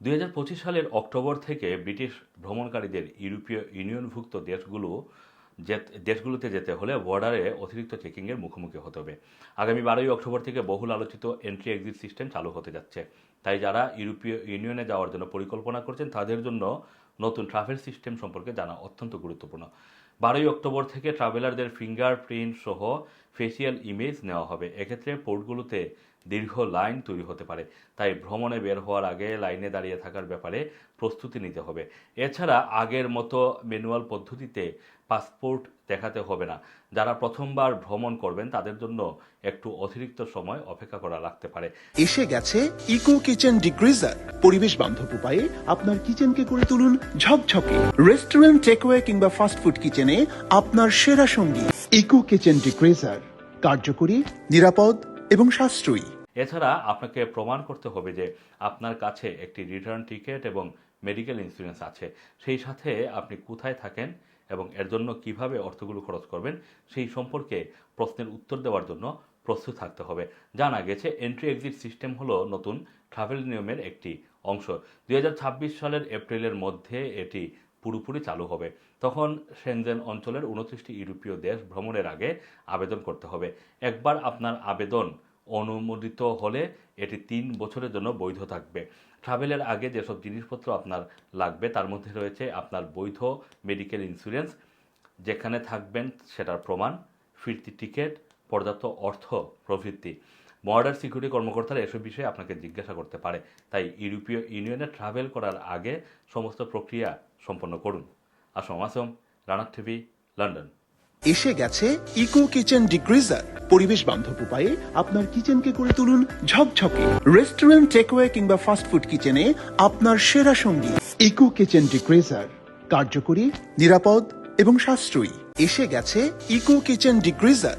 দুই হাজার পঁচিশ সালের অক্টোবর থেকে ব্রিটিশ ভ্রমণকারীদের ইউরোপীয় ইউনিয়নভুক্ত দেশগুলো দেশগুলোতে যেতে হলে বর্ডারে অতিরিক্ত চেকিংয়ের মুখোমুখি হতে হবে। আগামী বারোই অক্টোবর থেকে বহুল আলোচিত এন্ট্রি এক্সিট সিস্টেম চালু হতে যাচ্ছে। তাই যারা ইউরোপীয় ইউনিয়নে যাওয়ার জন্য পরিকল্পনা করছেন, তাদের জন্য নতুন ট্রাভেল সিস্টেম সম্পর্কে জানা অত্যন্ত গুরুত্বপূর্ণ। বারোই অক্টোবর থেকে ট্রাভেলারদের ফিঙ্গারপ্রিন্ট সহ ফেসিয়াল ইমেজ নেওয়া হবে। এক্ষেত্রে পোর্টগুলোতে দীর্ঘ লাইন তৈরি হতে পারে। তাই ভ্রমণে বের হওয়ার আগে লাইনে দাঁড়িয়ে থাকার ব্যাপারে প্রস্তুতি নিতে হবে। এছাড়া আগের মতো ম্যানুয়াল পদ্ধতিতে পাসপোর্ট দেখাতে হবে না। যারা প্রথমবার ভ্রমণ করবেন, তাদের জন্য একটু অতিরিক্ত সময় অপেক্ষা করা লাগতে পারে। এসে গেছে ইকো কিচেন ডিগ্রিজার পরিবেশ বান্ধব উপায়ে আপনার কিচেনকে করে তুলুন ঝকঝকে। রেস্টুরেন্ট, টেকওয়ে কিংবা ফাস্টফুড কিচেনে আপনার সেরা সঙ্গী। ইকো কিচেন ডিগ্রিজার কার্যকরী, নিরাপদ এবং সাশ্রয়ী। এছাড়া আপনাকে প্রমাণ করতে হবে যে আপনার কাছে একটি রিটার্ন টিকিট এবং মেডিকেল ইন্স্যুরেন্স আছে। সেই সাথে আপনি কোথায় থাকেন এবং এর জন্য কীভাবে অর্থগুলো খরচ করবেন সেই সম্পর্কে প্রশ্নের উত্তর দেওয়ার জন্য প্রস্তুত থাকতে হবে। জানা গেছে এন্ট্রি এক্সিট সিস্টেম হলো নতুন ট্রাভেল নিয়মের একটি অংশ। দু হাজার ছাব্বিশ সালের এপ্রিলের মধ্যে এটি পুরোপুরি চালু হবে। তখন সেনজেন অঞ্চলের উনত্রিশটি ইউরোপীয় দেশ ভ্রমণের আগে আবেদন করতে হবে। একবার আপনার আবেদন অনুমোদিত হলে এটি তিন বছরের জন্য বৈধ থাকবে। ট্রাভেলের আগে যেসব জিনিসপত্র আপনার লাগবে, তার মধ্যে রয়েছে আপনার বৈধ মেডিকেল ইন্স্যুরেন্স, যেখানে থাকবেন সেটার প্রমাণ, ফিরতি টিকিট, পর্যাপ্ত অর্থ, প্রভৃতি। বর্ডার সিকিউরিটি কর্মকর্তারা এসব বিষয়ে আপনাকে জিজ্ঞাসা করতে পারে। তাই ইউরোপীয় ইউনিয়নে ট্রাভেল করার আগে সমস্ত প্রক্রিয়া সম্পন্ন করুন। আসম আসম রানার টিভি, লন্ডন। এসে গেছে ইকো কিচেন ডিগ্রিজার পরিবেশ বান্ধব উপায়ে আপনার কিচেনকে করে তুলুন ঝকঝকে। রেস্টুরেন্ট টেকওয়ে কিংবা ফাস্টফুড কিচেনে আপনার সেরা সঙ্গী। ইকো কিচেন ডিগ্রিজার কার্যকরী, নিরাপদ এবং সাশ্রয়ী। এসে গেছে ইকো কিচেন ডিগ্রিজার